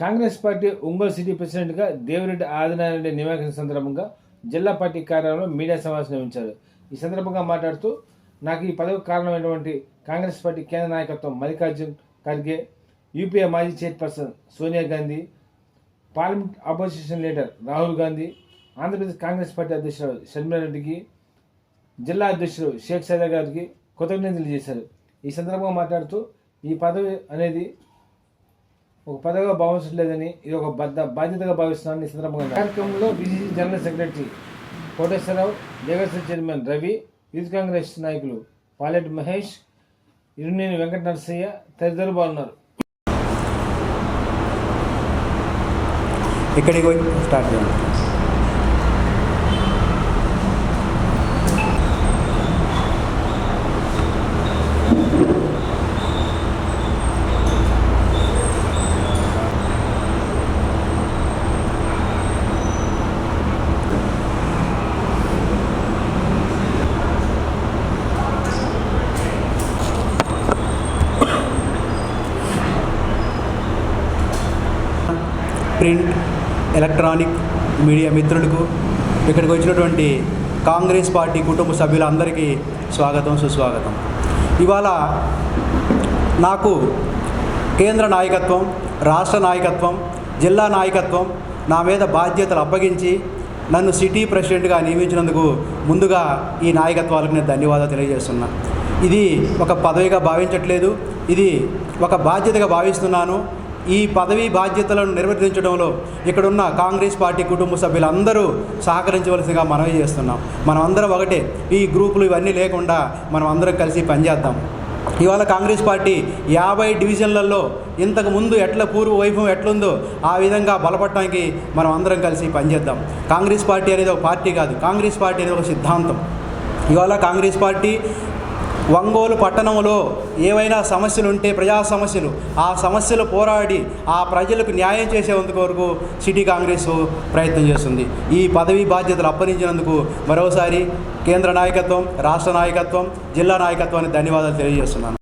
Congress party Ongole city ప్రెసిడెంట్గా దేవిరెడ్డి ఆదినారాయణ నియామకం సందర్భంగా జిల్లా పార్టీ కార్యాలయంలో మీడియా సమావేశం నిర్వహించారు. ఈ సందర్భంగా మాట్లాడుతూ నాకు ఈ పదవికి కారణమైనటువంటి కాంగ్రెస్ పార్టీ కేంద్ర నాయకత్వం మల్లికార్జున్ ఖర్గే యూపీఏ మాజీ chairperson Sonia Gandhi parliament opposition leader Rahul Gandhi Andhra Pradesh Congress party అధ్యక్షుడు షర్మిలారెడ్డికి జిల్లా అధ్యక్షుడు షేక్ సైదా గారికి కృతజ్ఞతలు చేశారు ఈ సందర్భంగా మాట్లాడుతూ ఈ పదవి అనేది ఒక పదవిగా భావించట్లేదని ఇది ఒక బద్ద బాధ్యతగా భావిస్తున్నాను ఈ సందర్భంగా కార్యక్రమంలో బీసీసీ జనరల్ సెక్రటరీ కోటేశ్వరరావు దేవస్థ చైర్మన్ రవి యూత్ కాంగ్రెస్ నాయకులు పాలెట్ మహేష్ ఇరునేని వెంకట నరసయ్య తదితరులు బాగున్నారు ఇక్కడికి స్టార్ట్ చేయండి. ప్రింట్ ఎలక్ట్రానిక్ మీడియా మిత్రులకు ఇక్కడికి వచ్చినటువంటి కాంగ్రెస్ పార్టీ కుటుంబ సభ్యులందరికీ స్వాగతం సుస్వాగతం. ఇవాళ నాకు కేంద్ర నాయకత్వం రాష్ట్ర నాయకత్వం జిల్లా నాయకత్వం నా మీద బాధ్యతలు అప్పగించి నన్ను సిటీ ప్రెసిడెంట్గా నియమించినందుకు ముందుగా ఈ నాయకత్వాలకు నేను ధన్యవాదాలు తెలియజేస్తున్నా. ఇది ఒక పదవిగా భావించట్లేదు ఇది ఒక బాధ్యతగా భావిస్తున్నాను. ఈ పదవీ బాధ్యతలను నిర్వర్తించడంలో ఇక్కడున్న కాంగ్రెస్ పార్టీ కుటుంబ సభ్యులందరూ సహకరించవలసిందిగా మనవి చేస్తున్నాం. మనం అందరం ఒకటే. ఈ గ్రూపులు ఇవన్నీ లేకుండా మనం అందరం కలిసి పనిచేద్దాం. ఇవాళ కాంగ్రెస్ పార్టీ యాభై డివిజన్లలో ఇంతకు ముందు ఎట్ల పూర్వ వైభవం ఎట్లుందో ఆ విధంగా బలపడటానికి మనం అందరం కలిసి పనిచేద్దాం. కాంగ్రెస్ పార్టీ అనేది ఒక పార్టీ కాదు. కాంగ్రెస్ పార్టీ అనేది ఒక సిద్ధాంతం. ఇవాళ కాంగ్రెస్ పార్టీ ఒంగోలు పట్టణంలో ఏవైనా సమస్యలు ఉంటే ప్రజా సమస్యలు ఆ సమస్యలు పోరాడి ఆ ప్రజలకు న్యాయం చేసేందుకు వరకు సిటీ కాంగ్రెస్ ప్రయత్నం చేస్తుంది. ఈ పదవి బాధ్యతలు అప్పగించినందుకు మరోసారి కేంద్ర నాయకత్వం రాష్ట్ర నాయకత్వం జిల్లా నాయకత్వానికి ధన్యవాదాలు తెలియజేస్తున్నాను.